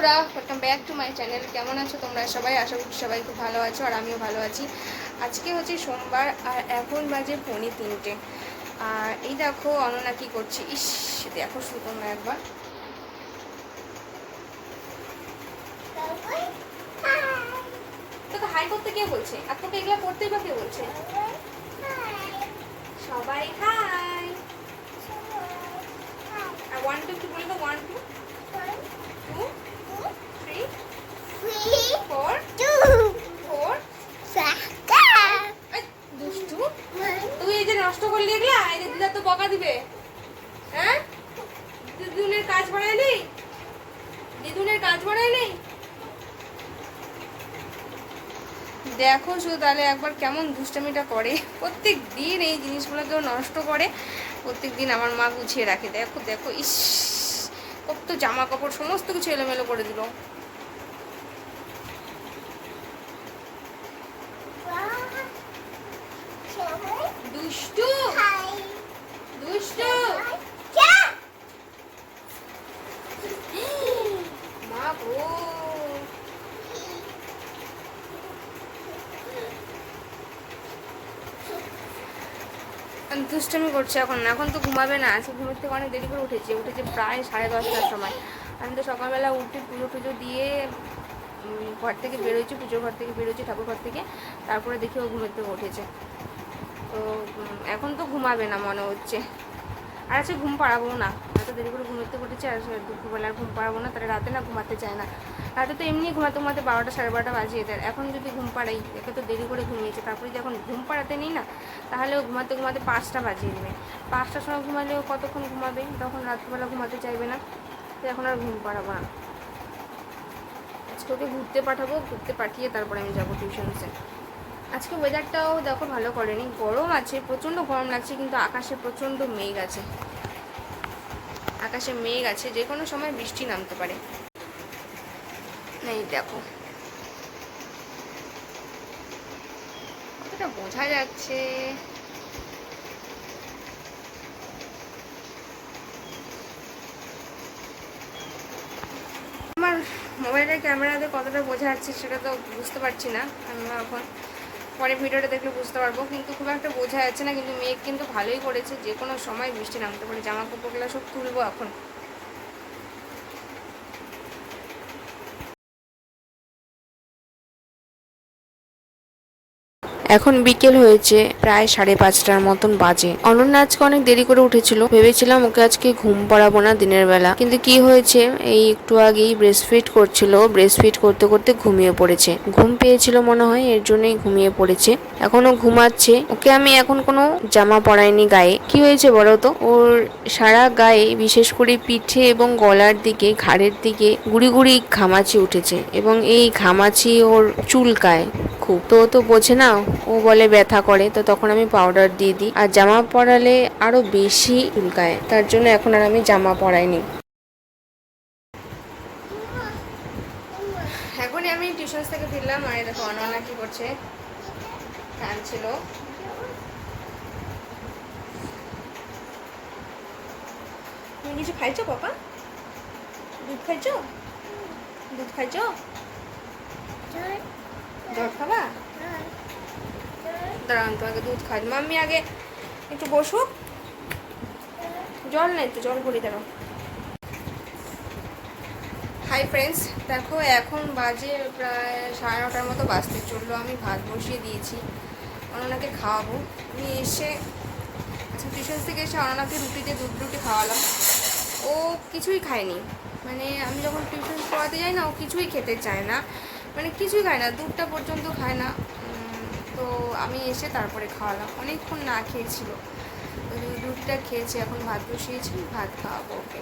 বন্ধুরা welcome back to my channel কেমন আছো তোমরা সবাই? আশা করছি সবাই খুব ভালো আছো আর আমিও ভালো আছি। আজকে হচ্ছে সোমবার আর এখন বাজে পৌনে তিনটে। আর এই দেখো, অননা কি করছে? ইস, দেখো তোমরা একবার। তোকে হাই করতে কে বলছে? আর তোকে এগুলো করতেই বা কে বলছে? সবাই হাই আর ওয়ান টু কি বলে one two two three four four এই, দুষ্টু তুই এই যে নষ্ট করলি এগুলা এই দিদা তো বকা দিবে। হ্যাঁ? দিদুনের কাজ বাড়াইলি দিদুনের কাজ বাড়াইলি দেখো শুধু তাহলে একবার কেমন দুষ্টামিটা করে। প্রত্যেক দিন এই জিনিসগুলো জিনিসগুলোকেও নষ্ট করে। প্রত্যেক দিন আমার মা গুছিয়ে রাখে। দেখো দেখো, ইস, কত জামা কাপড় সমস্ত কিছু এলোমেলো করে দিল। দুষ্টামি করছে এখন এখন তো ঘুমাবে না, আজকে ঘুমের থেকে অনেক দেরি করে উঠেছে উঠেছে প্রায় সাড়ে দশটার সময়। আমি তো সকালবেলা উঠে পুজো টুজো দিয়ে ঘর থেকে বেরোচ্ছি, পুজোর ঘর থেকে বেরোচ্ছি, ঠাকুর ঘর থেকে, তারপরে দেখি ও ঘুমের থেকে উঠেছে। তো এখন তো ঘুমাবে না মনে হচ্ছে। আর আজকে ঘুম পাড়াবো না। এত দেরি করে ঘুমোতে উঠেছে আর দুপুরবেলা ঘুম পাড়াবো না, তাহলে রাতে না ঘুমাতে চায় না। রাতে তো এমনি ঘুমাতে ঘুমাতে বারোটা সাড়ে বারোটা বাজিয়ে দেয়। এখন যদি ঘুম পাড়াই, একে তো দেরি করে ঘুমিয়েছে, তারপরে যদি এখন ঘুম পাড়াতে নেই না, তাহলে ঘুমাতে ঘুমাতে পাঁচটা বাজিয়ে দেবে। পাঁচটার সময় ঘুমালেও কতক্ষণ ঘুমাবে? তখন রাত্রিবেলা ঘুমাতে চাইবে না, তো এখন আর ঘুম পাড়াবো না। আজকে ওকে ঘুরতে পাঠাবো, ঘুরতে পাঠিয়ে তারপরে আমি যাব টিউশনসে আজকে ওয়েদারটাও দেখো ভালো করেনি, গরম আছে, প্রচণ্ড গরম লাগছে, কিন্তু আকাশে প্রচণ্ড মেঘ আছে। আকাশে মেঘ আছে, যে কোনো সময় বৃষ্টি নামতে পারে। এই দেখো। কতটা বোঝা যাচ্ছে। আমার মোবাইলের ক্যামেরাতে কতটা বোঝা যাচ্ছে সেটা তো বুঝতে পারছি না আমি এখন। পরে ভিডিওটা দেখলে বুঝতে পারব। কিন্তু খুব একটা বোঝা যাচ্ছে না, কিন্তু মেঘ কিন্তু ভালোই করেছে। যে কোনো সময় বৃষ্টি নামতে পারে, জামা কাপড়গুলো সব তুলবো এখন। এখন বিকেল হয়েছে, প্রায় সাড়ে পাঁচটার মতন বাজে। অনন্যা আজকে অনেক দেরি করে উঠেছিল। ভেবেছিলাম ওকে আজকে ঘুম পড়াবো না দিনের বেলা। কিন্তু কি হয়েছে, এই একটু আগেই ব্রেস্ট ফিট করছিল। ফিট করতে করতে ঘুমিয়ে পড়েছে। ঘুম পেয়েছিল মনে হয়, এর জন্যই ঘুমিয়ে পড়েছে। এখনও ঘুমাচ্ছে। ওকে আমি এখন কোনো জামা পরাইনি গায়ে। কি হয়েছে বলো তো? ওর সারা গায়ে, বিশেষ করে পিঠে এবং গলার দিকে, ঘাড়ের দিকে, গুড়ি গুড়ি ঘামাচি উঠেছে। এবং এই ঘামাচি ওর চুলকায়। খুব। তো তো বোঝে না, ও বলে ব্যথা করে, তো তখন আমি পাউডার দিয়ে দিই। আর জামা পরালে আরও বেশি চুলকায়, তার জন্য এখন আর আমি জামা পরাইনি। এখনই আমি টিউশন থেকে ফিরলাম, আর দেখো অনন্যা কি করছে। কাঁদছিল তুমি কিছু খাইছো পাপা? দুধ খাইছো? দুধ খাইছো? জল খাবা দাঁড়াও আমি তোমাকে দুধ খাই। মাম্মি, আগে একটু বসুক। জল নেই তো জল ভরি দাঁড়াও। হাই ফ্রেন্ডস দেখো, এখন বাজে প্রায় সাড়ে নটার মতো, বাজতে চলল। আমি ভাত বসিয়ে দিয়েছি, অননাকে খাওয়াবো। আমি এসে আচ্ছা টিউশন থেকে এসে অননাকে রুটিতে, দুধ রুটি খাওয়ালাম। ও কিছুই খায়নি। মানে আমি যখন টিউশন পড়াতে যাই না, ও কিছুই খেতে চায় না। মানে কিছুই খায় না, দুধটা পর্যন্ত খায় না। তো আমি এসে তারপরে খাওয়ালাম। অনেকক্ষণ না খেয়েছিল। দুধটা খেয়েছি, এখন ভাত বসিয়েছি, ভাত খাওয়াবো ওকে।